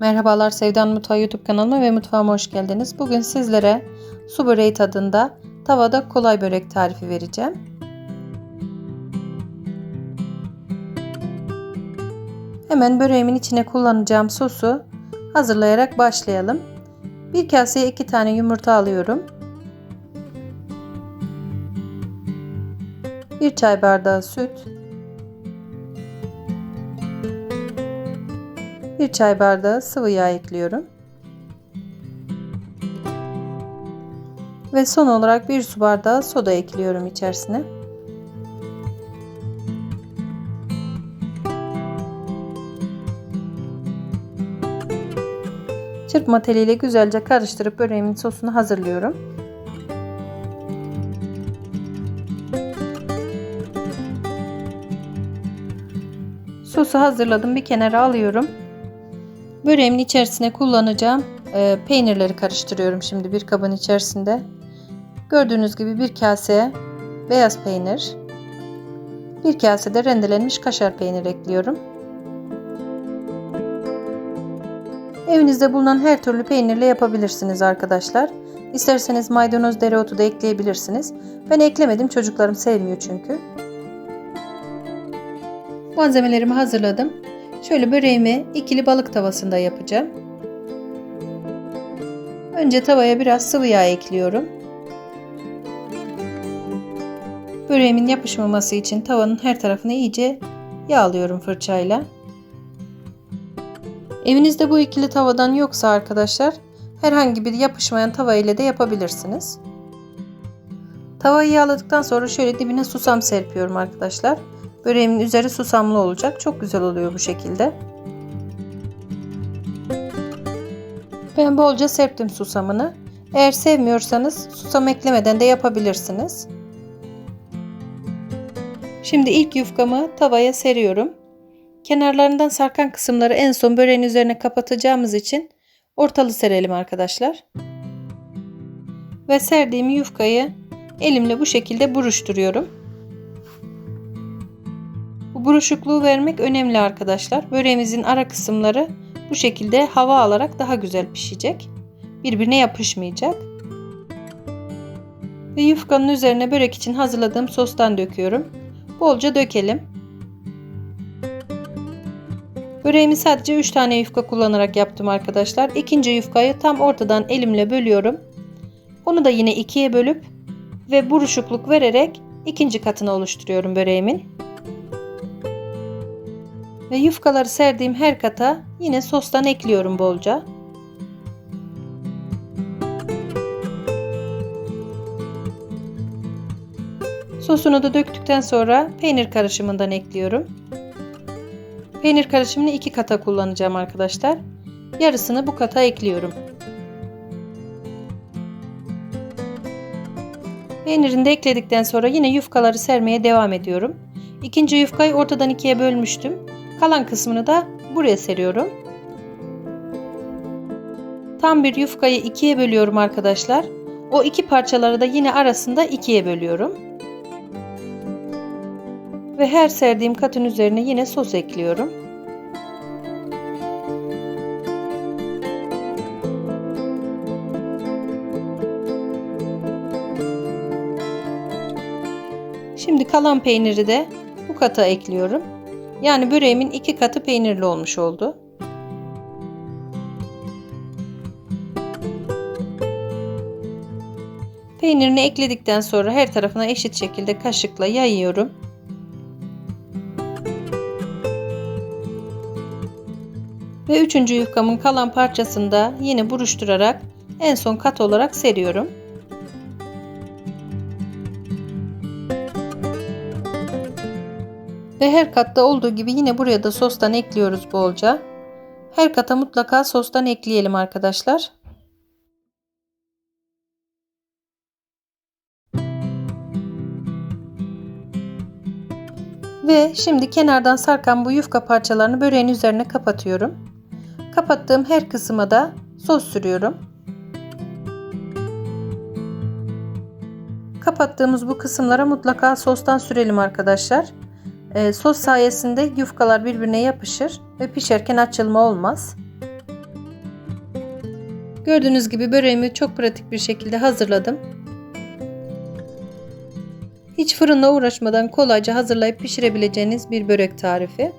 Merhabalar Sevdan Mutfağı YouTube kanalıma ve mutfağıma hoş geldiniz. Bugün sizlere su böreği tadında tavada kolay börek tarifi vereceğim. Hemen böreğimin içine kullanacağım sosu hazırlayarak başlayalım. Bir kaseye iki tane yumurta alıyorum. Bir çay bardağı süt, Bir çay bardağı sıvı yağ ekliyorum. Ve son olarak bir su bardağı soda ekliyorum içerisine. Çırpma teliyle güzelce karıştırıp böreğimin sosunu hazırlıyorum. Sosu hazırladım bir kenara alıyorum. Böreğimin içerisine kullanacağım e, peynirleri karıştırıyorum şimdi bir kabın içerisinde. Gördüğünüz gibi bir kase beyaz peynir, bir kase de rendelenmiş kaşar peynir ekliyorum. Evinizde bulunan her türlü peynirle yapabilirsiniz arkadaşlar. İsterseniz maydanoz dereotu da ekleyebilirsiniz. Ben eklemedim çocuklarım sevmiyor çünkü. Malzemelerimi hazırladım. Şöyle böreğimi ikili balık tavasında yapacağım. Önce tavaya biraz sıvı yağ ekliyorum. Böreğimin yapışmaması için tavanın her tarafını iyice yağlıyorum fırçayla. Evinizde bu ikili tavadan yoksa arkadaşlar herhangi bir yapışmayan tava ile de yapabilirsiniz. Tavayı yağladıktan sonra şöyle dibine susam serpiyorum arkadaşlar. Böreğimin üzeri susamlı olacak. Çok güzel oluyor bu şekilde. Ben bolca serptim susamını. Eğer sevmiyorsanız susam eklemeden de yapabilirsiniz. Şimdi ilk yufkamı tavaya seriyorum. Kenarlarından sarkan kısımları en son böreğin üzerine kapatacağımız için ortalı serelim arkadaşlar. Ve serdiğim yufkayı elimle bu şekilde buruşturuyorum. Bu buruşukluğu vermek önemli arkadaşlar. Böreğimizin ara kısımları bu şekilde hava alarak daha güzel pişecek. Birbirine yapışmayacak. Ve yufkanın üzerine börek için hazırladığım sostan döküyorum. Bolca dökelim. Böreğimi sadece 3 tane yufka kullanarak yaptım arkadaşlar. İkinci yufkayı tam ortadan elimle bölüyorum. Onu da yine ikiye bölüp ve buruşukluk vererek ikinci katını oluşturuyorum böreğimin. Ve yufkaları serdiğim her kata yine sostan ekliyorum bolca. Sosunu da döktükten sonra peynir karışımından ekliyorum. Peynir karışımını iki kata kullanacağım arkadaşlar. Yarısını bu kata ekliyorum. Peynirini de ekledikten sonra yine yufkaları sermeye devam ediyorum. İkinci yufkayı ortadan ikiye bölmüştüm. Kalan kısmını da buraya seriyorum. Tam bir yufkayı ikiye bölüyorum arkadaşlar. O iki parçaları da yine arasında ikiye bölüyorum. Ve her serdiğim katın üzerine yine sos ekliyorum. Şimdi kalan peyniri de bu kata ekliyorum. Yani böreğimin iki katı peynirli olmuş oldu. Peynirini ekledikten sonra her tarafına eşit şekilde kaşıkla yayıyorum. Ve üçüncü yufkamın kalan parçasını da yine buruşturarak en son kat olarak seriyorum. Ve her katta olduğu gibi yine buraya da sostan ekliyoruz bolca. Her kata mutlaka sostan ekleyelim arkadaşlar. Ve şimdi kenardan sarkan bu yufka parçalarını böreğin üzerine kapatıyorum. Kapattığım her kısma da sos sürüyorum. Kapattığımız bu kısımlara mutlaka sostan sürelim arkadaşlar. E, sos sayesinde yufkalar birbirine yapışır ve pişerken açılma olmaz. Gördüğünüz gibi böreğimi çok pratik bir şekilde hazırladım. Hiç fırınla uğraşmadan kolayca hazırlayıp pişirebileceğiniz bir börek tarifi.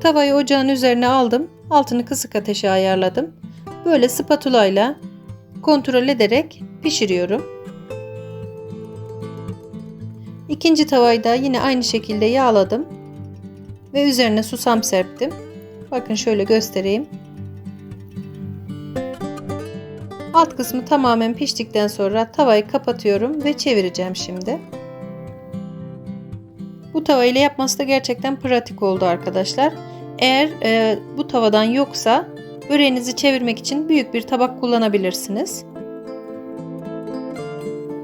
Tavayı ocağın üzerine aldım. Altını kısık ateşe ayarladım. Böyle spatula ile kontrol ederek pişiriyorum. İkinci tavayı da yine aynı şekilde yağladım. Ve üzerine susam serptim. Bakın şöyle göstereyim. Alt kısmı tamamen piştikten sonra tavayı kapatıyorum ve çevireceğim şimdi. Bu tava ile yapması da gerçekten pratik oldu arkadaşlar. Eğer e, bu tavadan yoksa böreğinizi çevirmek için büyük bir tabak kullanabilirsiniz.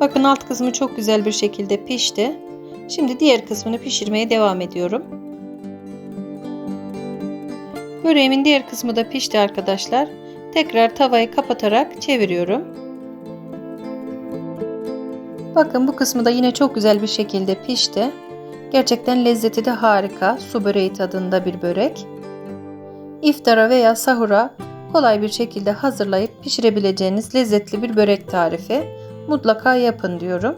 Bakın alt kısmı çok güzel bir şekilde pişti. Şimdi diğer kısmını pişirmeye devam ediyorum. Böreğimin diğer kısmı da pişti arkadaşlar. Tekrar tavayı kapatarak çeviriyorum. Bakın bu kısmı da yine çok güzel bir şekilde pişti. Gerçekten lezzeti de harika. Su böreği tadında bir börek. İftara veya sahura kolay bir şekilde hazırlayıp pişirebileceğiniz lezzetli bir börek tarifi. Mutlaka yapın diyorum.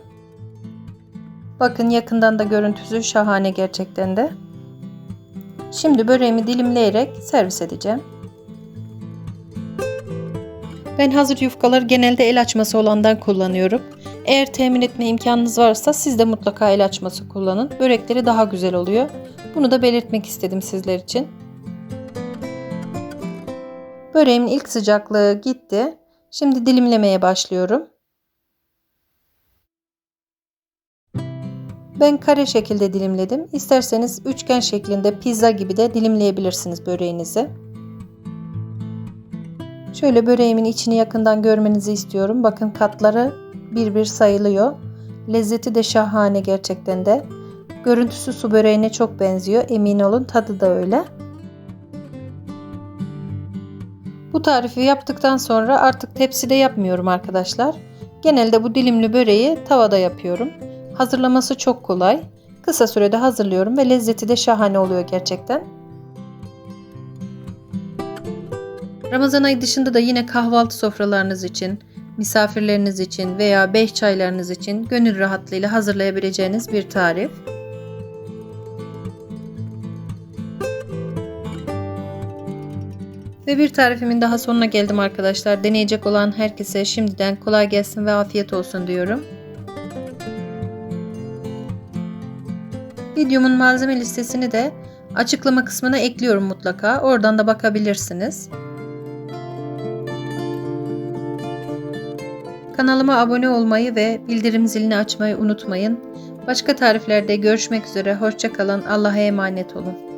Bakın yakından da görüntüsü şahane gerçekten de. Şimdi böreğimi dilimleyerek servis edeceğim. Ben hazır yufkaları genelde el açması olandan kullanıyorum. Eğer temin etme imkanınız varsa siz de mutlaka el açması kullanın. Börekleri daha güzel oluyor. Bunu da belirtmek istedim sizler için. Böreğimin ilk sıcaklığı gitti. Şimdi dilimlemeye başlıyorum. Ben kare şekilde dilimledim. İsterseniz üçgen şeklinde pizza gibi de dilimleyebilirsiniz böreğinizi. Şöyle böreğimin içini yakından görmenizi istiyorum. Bakın katları bir bir sayılıyor. Lezzeti de şahane gerçekten de. Görüntüsü su böreğine çok benziyor. Emin olun tadı da öyle. Bu tarifi yaptıktan sonra artık tepside yapmıyorum arkadaşlar. Genelde bu dilimli böreği tavada yapıyorum. Hazırlaması çok kolay. Kısa sürede hazırlıyorum ve lezzeti de şahane oluyor gerçekten. Ramazan ayı dışında da yine kahvaltı sofralarınız için, misafirleriniz için veya beş çaylarınız için gönül rahatlığıyla hazırlayabileceğiniz bir tarif. Ve bir tarifimin daha sonuna geldim arkadaşlar. Deneyecek olan herkese şimdiden kolay gelsin ve afiyet olsun diyorum. Videomun malzeme listesini de açıklama kısmına ekliyorum mutlaka. Oradan da bakabilirsiniz. Kanalıma abone olmayı ve bildirim zilini açmayı unutmayın. Başka tariflerde görüşmek üzere. Hoşçakalın. Allah'a emanet olun.